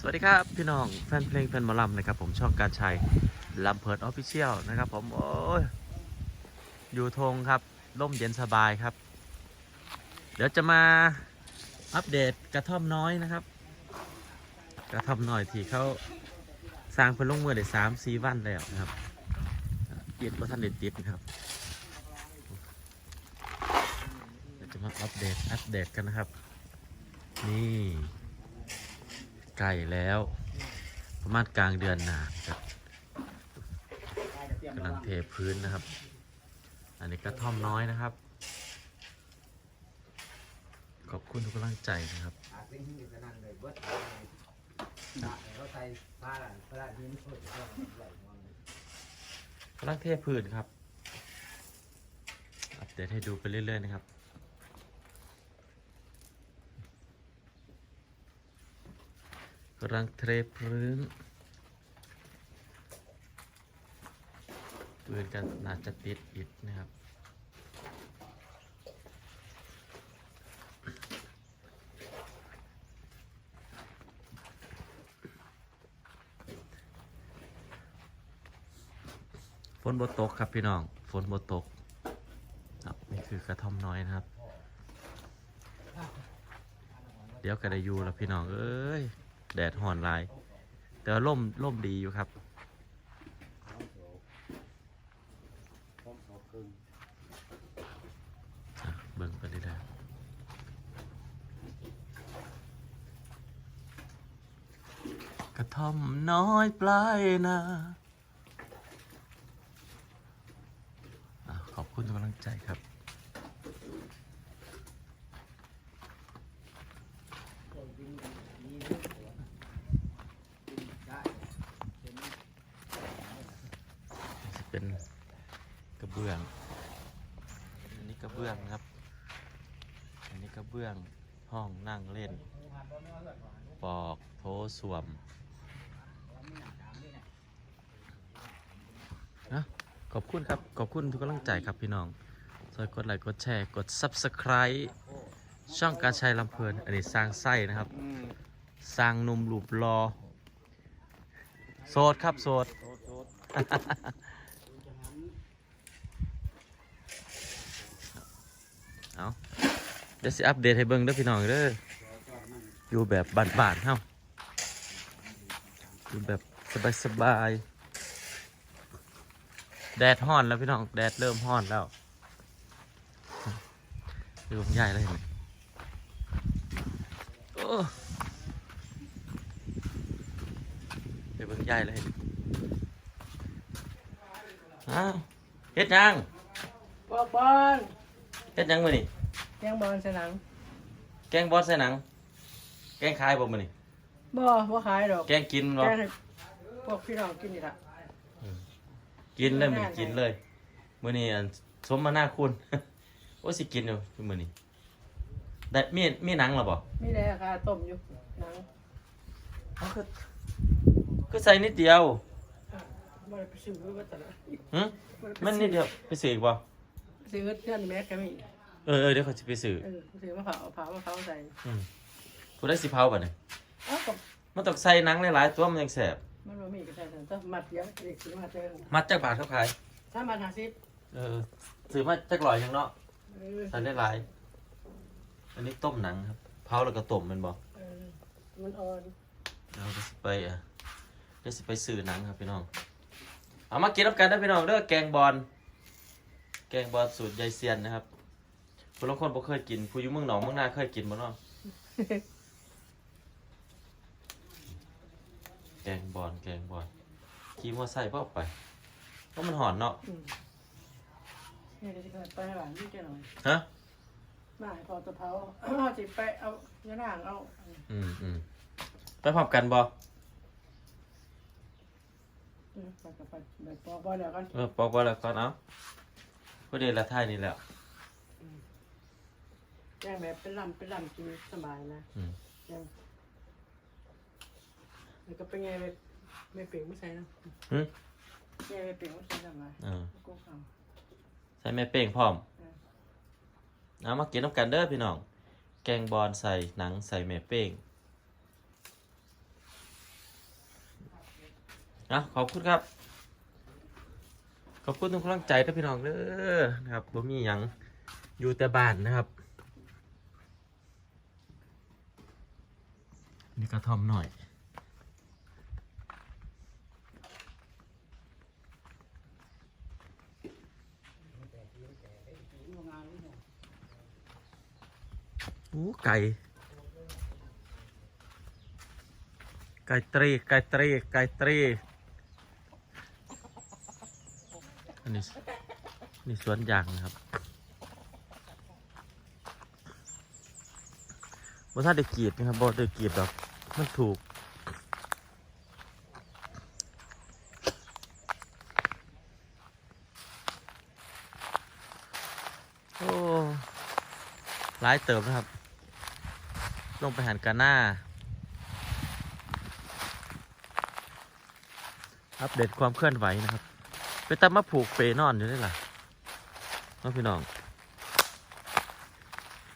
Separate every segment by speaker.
Speaker 1: สวัสดีครับ พี่น้องแฟนเพลงแฟนมอลำนะครับ ผมช่องการชัยลำเพิดออฟฟิเชียลนะครับผมโอ้ยอยู่ทงครับร่มเย็นสบายครับ เดี๋ยวจะมาอัปเดตกระท่อมน้อยนะครับ กระท่อมน้อยที่เขาสร้างเพิ่นลงมือได้สามสี่วันแล้วนะครับติดว่าท่านเด็ดติดนะครับเดี๋ยวจะมาอัปเดตอัปเดตกันนะครับ นี่ ไก่แล้ว ประมาณกลางเดือนหนาครับกำลังเทพื้นนะครับ อันนี้กระท่อมน้อยนะครับ ขอบคุณทุกกำลังใจนะครับ
Speaker 2: อาสิ่งที่จะนั่งเลยเบิดเขาใส่ผ้าหลังผ้าหลังที่มันเปิดก็ไหลมอง
Speaker 1: กำลังเทพื้นครับ อัปเดตให้ดูไปเรื่อยๆนะครับ กำลังเทพื้นปืนกันน่าจะติดอิดนะครับฝนบตกครับพี่น้องฝนบตกครับนี่คือกระท่อมน้อยนะครับ เดี๋ยวก็ได้อยู่แล้วพี่น้องเอ้ย แดดห่อนลาย แต่ว่าร่มร่มดีอยู่ครับ
Speaker 2: ผมขอบคุณ
Speaker 1: อะเบิ่งไปเรื่อยๆกระท่อมน้อยปลายนาขอบคุณกำลังใจครับ เป็นกระเบื้อง อันนี้กระเบื้องครับ อันนี้กระเบื้องห้องนั่งเล่น ปอกโถส้วมนะขอบคุณครับ ขอบคุณทุกกำลังใจครับพี่น้องช่วยกดไลค์กดแชร์กด Subscribe ช่องการชัยลำเพลิน อันนี้สร้างไส้นะครับ สร้างหนุ่มหลุบรอ โสดครับ โสด
Speaker 2: โทษโทษ
Speaker 1: เอา เดี๋ยวสิอัปเดตให้เบิ่งเด้อพี่น้องเด้ออยู่แบบบ้านๆเฮาอยู่แบบสบายๆแดดฮ้อนแล้วพี่น้องแดดเริ่มฮ้อนแล้วดูผมใหญ่เลยเห็นไหมโอ้ไปเบิ่งใหญ่เลยอ้าวเฮ็ดยัง
Speaker 3: บอกบอล
Speaker 1: เฮ็ดยังมื้อนี่
Speaker 3: ยังบอลสนัง
Speaker 1: แกงบอสใส่หนัง แกงขายบ่มื้อนี่
Speaker 3: บ่บ่ขายดอก
Speaker 1: แกงกินบ่
Speaker 3: แกให้พวกพี่น้องกินนี่ละ
Speaker 1: กินเลยมื้อนี้กินเลยมื้อนี้อันสมมาหน้าคุณ โอ้สิกินอยู่มื้อนี้ได้มีมีหนังเหรอบ่
Speaker 3: มีแล้วค่ะต้มอยู่หนัง
Speaker 1: เอาคือคือใส่นิดเดียว
Speaker 3: บ่ได้ไปซื้อว่าแต่ละ
Speaker 1: หึมันนิดเดียวไปซื้ออีกบ่
Speaker 3: ซื้อเพื่อนแม็กก็มี
Speaker 1: เออเออเดี๋ยวเขาสิไปซื้อ
Speaker 3: เออซื้อมะพร้าวมะพร้าวมะพร้าวใส่
Speaker 1: อืมผู้ได้สิเผาบัดนี้
Speaker 3: เอ้าก็
Speaker 1: มันต้องใส่หนังหลายๆตัวมันยังแซ่บ
Speaker 3: มันบ่มีก็ใส่ซั่นถ้ามัดเดียวเด็กซื้อมาเจอ
Speaker 1: มัดจักบาทเขาขาย
Speaker 3: ถ้ามาหาซิป
Speaker 1: เออซื้อมาจักร้อยหยังเนาะ
Speaker 3: เออ
Speaker 1: ใส่ได้หลายอันนี้ต้มหนังครับเผาแล้วก็ต้มแมันบ่
Speaker 3: เออมันอ่อน
Speaker 1: เราจะสิไปอะเดี๋ยวสิไปซื้อหนังครับพี่น้องเอามากินน้ำกันนะพี่น้องเด้อแกงบอลแกงบอลสูตรยายเซียนนะครับ ผู้ลางคนบ่เคยกิน ผู้อยู่เมืองหนองเมืองนาเคยกินบ่เนาะแกงบอลแกงบอลขี่มอเตอร์ไซค์บ่ไปเพราะมันหอนเนาะ
Speaker 3: อืมนี่ก็สิไปหวานนี่จะหน่อย
Speaker 1: ฮะ
Speaker 3: มาให้พอตะเผาเอาสิไปเอาเนื้อนางเอา
Speaker 1: อืมอืมไปพร้อมกันบ่
Speaker 3: เออไปก็ไปไปปอกบ่แล้วกัน
Speaker 1: เออบอกว่าแล้วก่อนเอาพอดีละท้ายนี่แหละ
Speaker 3: แกงแบบเป็นลำเป็นลำกินสบายนะ
Speaker 1: อืม
Speaker 3: แกงแล้วก็เป็นไงแบบไม่เปลี่ยนไม่ใส่เนาะ
Speaker 1: หึ
Speaker 3: แกงไม่เปลี่ยนไม่ใส่ทำไม
Speaker 1: เออ
Speaker 3: กูท
Speaker 1: ใส่แม่เป้งพร้อม
Speaker 3: เออ
Speaker 1: เอามากินน้ำกันเด้อพี่น้อง แกงบอลใส่หนังใส่แม่เป้งนะขอบคุณครับ ขอบคุณทุกกำลังใจนะพี่น้องเด้อนะครับผมมีหยังอยู่แต่บ้านนะครับ นี่กระท่อมหน่อยอู้ไก่ ไก่ตรีไก่ตรีไก่ตรีอันนี้นี่สวนยางนะครับว่าถ้าได้กรีดนะครับบอได้กรีดดอก มันถูก โอ้หลายเติมนะครับ ลงไปหันกันหน้า อัปเดตความเคลื่อนไหวนะครับ ไปตามมาผูกเปนอนอยู่ได้ล่ะน้องพี่น้อง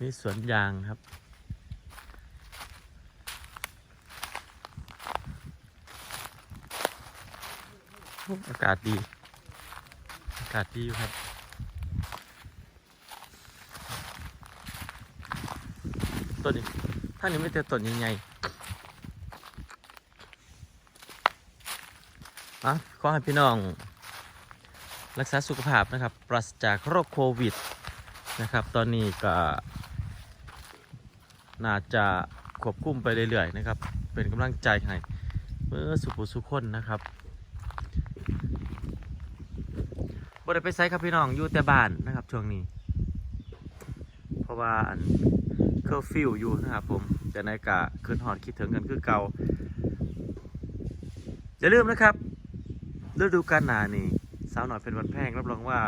Speaker 1: นี่สวนยางครับ อากาศดี อากาศดีอยู่ครับต้นนี้ท่านี้ไม่เจอต้นยังไงอะขอให้พี่น้อง รักษาสุขภาพนะครับ ปราศจากโรคโควิดนะครับ ตอนนี้ก็ น่าจะควบคุมไปเรื่อยๆนะครับ เป็นกำลังใจให้เมื่อสุขุสุขคนนะครับ บ่ได้ไปไซครับพี่น้องอยู่แต่บ้านนะครับช่วงนี้ เพราะว่าอันเคอร์ฟิวอยู่นะครับผมแต่ในกะคืนหอดคิดถึงกันคือเก่าอย่าลืมนะครับฤดูกาลหนานี่สาวหน่อยเป็นวันแพงรับรองว่า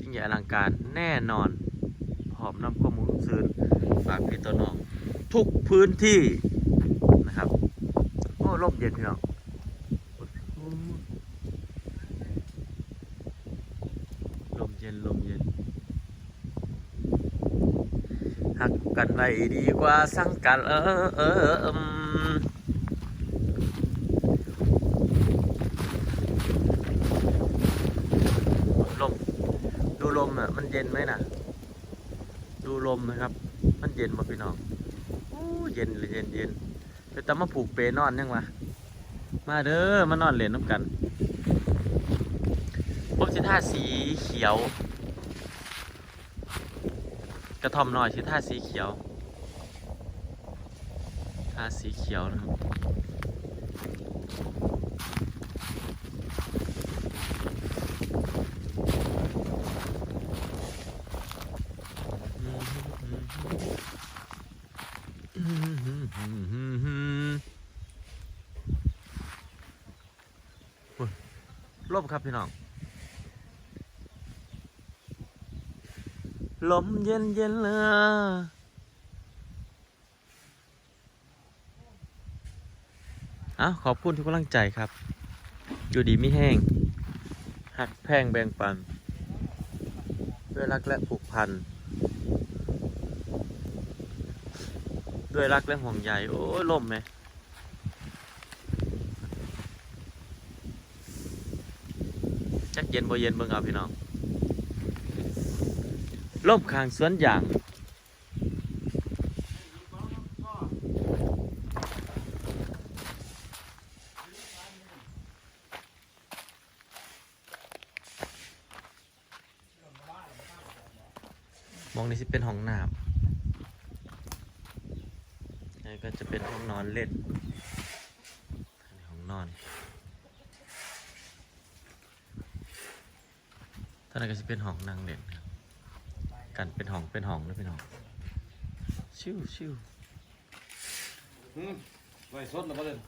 Speaker 1: ยิ่งใหญ่อลังการแน่นอนพร้อมน้ำข้อมูลซื้อฝากพี่ตัวน้อง ทุกพื้นที่นะครับโอ้ลมเย็นพี่น้องลมเย็นลมเย็นหักกันไว้ดีกว่าสั่งกันเออเอออืมลมดูลมอะ มันเย็นไหมน่ะดูลมนะครับ มันเย็นมาพี่น้องโอ้เย็นเลยเย็นเย็นไปตามมาผูกเปนอนยังวะมาเด้อมานอนเล่นน้ำกัน ผมสิท่าสีเขียว กระท่อมน้อยชื่อท่าสีเขียวท่าสีเขียวนะครับลมครับพี่น้อง ลมเย็นเย็นเลยอะขอบคุณทุกกำลังใจครับ อยู่ดีไม่แห้ง หักแพงแบ่งปัน ด้วยรักและผูกพัน ด้วยรักและห่วงใยโอ้ยลมไหมจักเย็นบ่เย็นเบิ่งเอาพี่น้อง ล่มข้างสวนยางมองนี่สิเป็นห้องน้ำนี่ก็จะเป็นห้องนอนเล่นห้องนอนท่านนก็จะเป็นห้องนั่งเล่นครับ กันเป็นห้องเป็นห้องแล้วเป็นห้องชิวชิว
Speaker 2: ไว้สดแล้วบ่เล่น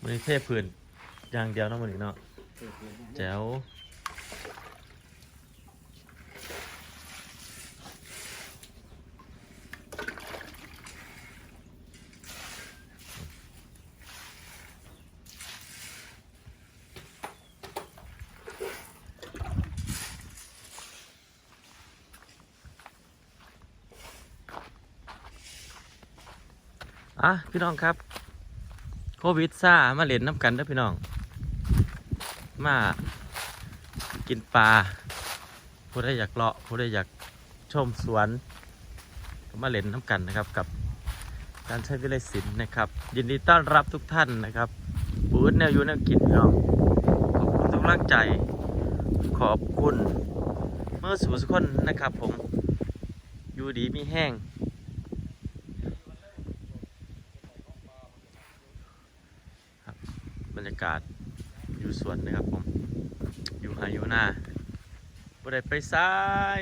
Speaker 1: มันนี้เทพื้นอย่างเดียวเนาะมันนี้เนาะแจ๋ว อะพี่น้องครับ โควิดซ่ามาเล่นน้ำกันเด้อพี่น้อง มากินปลาผู้ใดอยากเลาะผู้ใดอยากชมสวนมาเล่นน้ำกันนะครับกับการใช้วิไลศิลป์นะครับ ยินดีต้อนรับทุกท่านนะครับบูธแนวยู่แนวกินพี่น้องขอบคุณทุกกำลังใจ ขอบคุณเมื่อสุขสุขคนนะครับผมอยู่ดีมีแห้ง ครับ บรรยากาศอยู่สวนนะครับผม อยู่หาอยู่หน้าบ่ได้ไปซ้าย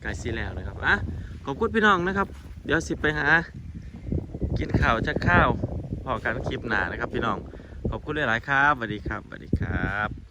Speaker 1: ไก่สีแล้วนะครับอะขอบคุณพี่น้องนะครับ เดี๋ยวสิไปหา กินข้าวจะข้าวพอกันคลิปหนานะครับพี่น้อง ขอบคุณหลาย ๆ ครับสวัสดีครับสวัสดีครับ